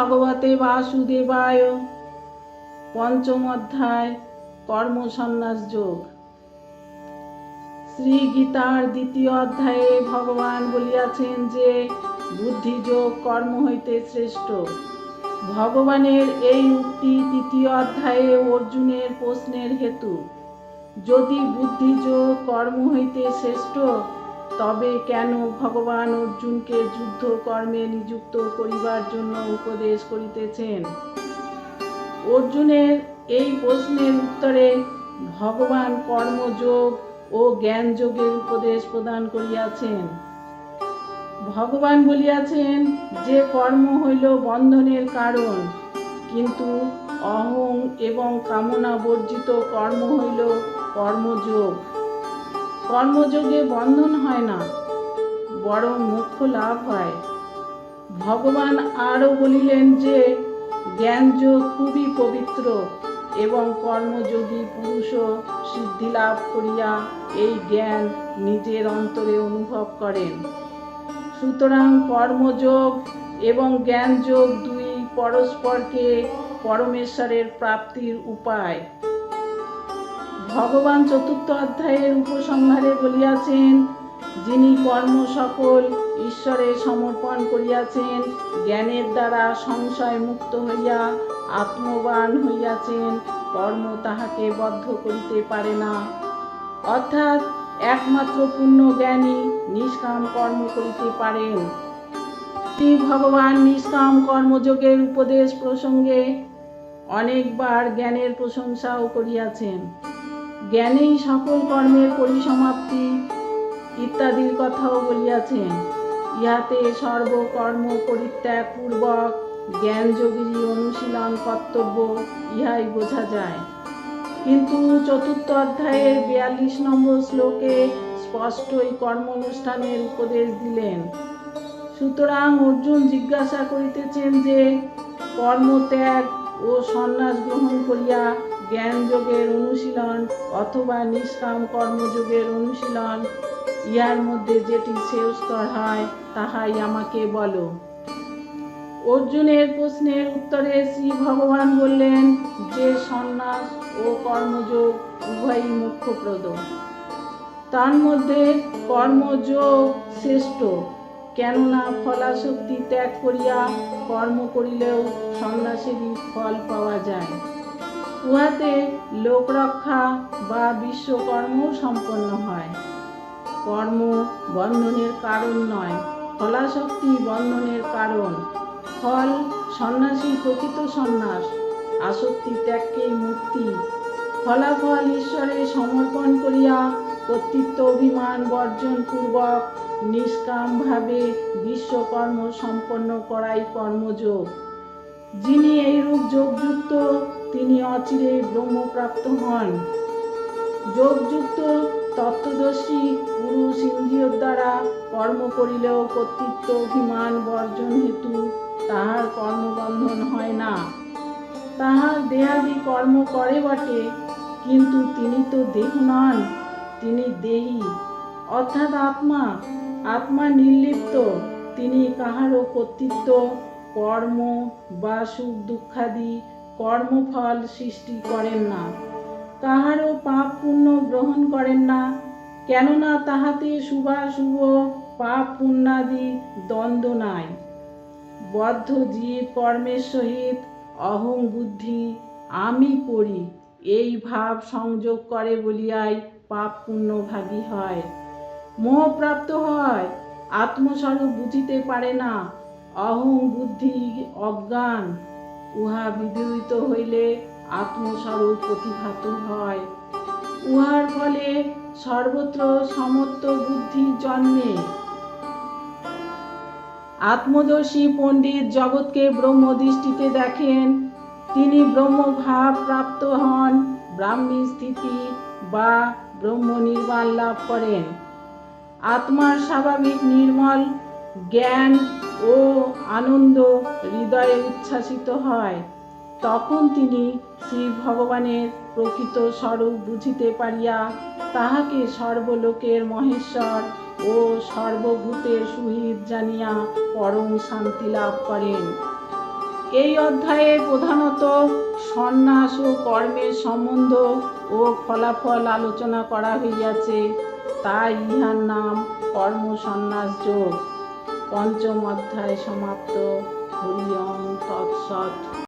ভগবতে বাসুদেবায়। পঞ্চম অধ্যায়, কর্মসন্ন্যাস যোগ। শ্রী গীতার দ্বিতীয় অধ্যায়ে ভগবান বলিয়াছেন যে বুদ্ধিযোগ কর্ম হইতে শ্রেষ্ঠ। ভগবানের এই উক্তি তৃতীয় অধ্যায়ে অর্জুনের প্রশ্নের হেতু। যদি বুদ্ধিযোগ কর্ম হইতে শ্রেষ্ঠ তবে কেন ভগবান অর্জুনকে যুদ্ধ কর্মে নিযুক্ত করিবার জন্য উপদেশ করিতেছেন? অর্জুনের এই প্রশ্নের উত্তরে ভগবান কর্মযোগ ও জ্ঞান যোগের উপদেশ প্রদান করিয়াছেন। ভগবান বলিয়াছেন যে কর্ম হইল বন্ধনের কারণ, কিন্তু অহং এবং কামনা বর্জিত কর্ম হইল কর্মযোগ। কর্মযোগে বন্ধন হয় না বরং মুখ্য লাভ হয়। ভগবান আরও বলিলেন যে জ্ঞানযোগ খুবই পবিত্র এবং কর্মযোগী পুরুষও সিদ্ধি লাভ করিয়া এই জ্ঞান নিজের অন্তরে অনুভব করেন। সুতরাং কর্মযোগ এবং জ্ঞানযোগ দুই পরস্পরকে পরমেশ্বরের প্রাপ্তির উপায়। ভগবান চতুর্থ অধ্যায়ের উপসংহারে বলিয়াছেন, যিনি কর্ম সকল ঈশ্বরে সমর্পণ করিয়াছেন, জ্ঞানের দ্বারা সংশয় মুক্ত হইয়া আত্মবান হইয়াছেন, কর্ম তাহাকে বদ্ধ করিতে পারে না। অর্থাৎ একমাত্র পূর্ণ জ্ঞানী নিষ্কাম কর্ম করিতে পারেন। শ্রী ভগবান নিষ্কাম কর্মযোগের উপদেশ প্রসঙ্গে অনেকবার জ্ঞানের প্রশংসাও করিয়াছেন। জ্ঞানেই সকল কর্মের পরিসমাপ্তি ইত্যাদির কথাও বলিয়াছেন। ইহাতে সর্বকর্ম পরিত্যাগ পূর্বক জ্ঞানযোগীরই অনুশীলন কর্তব্য ইহাই বোঝা যায়। কিন্তু চতুর্থ অধ্যায়ের বিয়াল্লিশ নম্বর শ্লোকে স্পষ্টই কর্ম অনুষ্ঠানের উপদেশ দিলেন। সুতরাং অর্জুন জিজ্ঞাসা করিতেছেন যে, কর্মত্যাগ ও সন্ন্যাস গ্রহণ করিয়া জ্ঞানযোগের অনুশীলন অথবা নিষ্কাম কর্মযোগের অনুশীলন ইহার মধ্যে যেটি শ্রেয়স্কর হয়, তাহাই আমাকে বলো। অর্জুনের প্রশ্নের উত্তরে শ্রী ভগবান বললেন, যে সন্ন্যাস ও কর্মযোগ উভয়ই মুখ্যপ্রদ তার মধ্যে কর্মযোগ শ্রেষ্ঠ, কেননা ফলাশক্তি ত্যাগ করিয়া কর্ম করিলেও সন্ন্যাসেরই ফল পাওয়া যায়। উহাতে লোকরক্ষা বা বিশ্বকর্ম সম্পন্ন হয়। কর্ম বন্ধনের কারণ নয়, ফলাশক্তি বন্ধনের কারণ। ফল সন্ন্যাসী প্রকৃত সন্ন্যাস, আসক্তি ত্যাগকেই মুক্তি। ফলাফল ঈশ্বরে সমর্পণ করিয়া কর্তৃত্ব, অভিমান বর্জন পূর্বক নিষ্কামভাবে বিশ্বকর্ম সম্পন্ন করাই কর্মযোগ। যিনি এইরূপ তিনি অচিরে ব্রহ্মপ্রাপ্ত হন। যোগযুক্ত তত্ত্বদর্শী পুরুষ ইন্দ্রিয়র দ্বারা কর্ম করিলেও কর্তৃত্ব, অভিমান, বর্জন হেতু তাহার কর্মবন্ধন হয় না। তাহার দেহাদি কর্ম করে বটে, কিন্তু তিনি তো দেহ নন, তিনি দেহী। অর্থাৎ আত্মা আত্মা নির্লিপ্ত, তিনি কাহারও কর্তৃত্ব, কর্ম বা সুখ দুঃখাদি কর্মফল সৃষ্টি করেন না। কাহারও পাপ পুণ্য গ্রহণ করেন না, কেননা তাহাতে শুভাশুভ, পাপ পুণ্যাদি দ্বন্দ্ব নাই। বদ্ধ জীব কর্মের সহিত অহং বুদ্ধি আমি করি এই ভাব সংযোগ করে বলিয়াই পাপ পুণ্য ভাগী হয়। মোহপ্রাপ্ত হয়, আত্মস্বরূপ বুঝিতে পারে না, অহং বুদ্ধি অজ্ঞান। উহা বিদরিত হইলে আত্মস্বরূপ প্রতিভাত হয়। উহার ফলে সর্বত্র সমত্ব বুদ্ধি জন্মে। আত্মদর্শী পণ্ডিত জগৎকে ব্রহ্ম দৃষ্টিতে দেখেন, তিনি ব্রহ্মভাব প্রাপ্ত হন, ব্রাহ্মী স্থিতি বা ব্রহ্ম নির্বাণ লাভ করেন। আত্মার স্বাভাবিক নির্মল জ্ঞান ও আনন্দ হৃদয়ে উচ্ছ্বাসিত হয়। তখন তিনি শ্রী ভগবানের প্রকৃত স্বরূপ বুঝিতে পারিয়া তাহাকে সর্বলোকের মহেশ্বর ও সর্বভূতের সুহিত জানিয়া পরম শান্তি লাভ করেন। এই অধ্যায়ে প্রধানত সন্ন্যাস ও কর্মের সম্বন্ধ ও ফলাফল আলোচনা করা হইয়াছে। তাই ইহার নাম কর্ম সন্ন্যাস যোগ। পঞ্চম অধ্যায় সমাপ্ত। হরিয়ম তৎসৎ।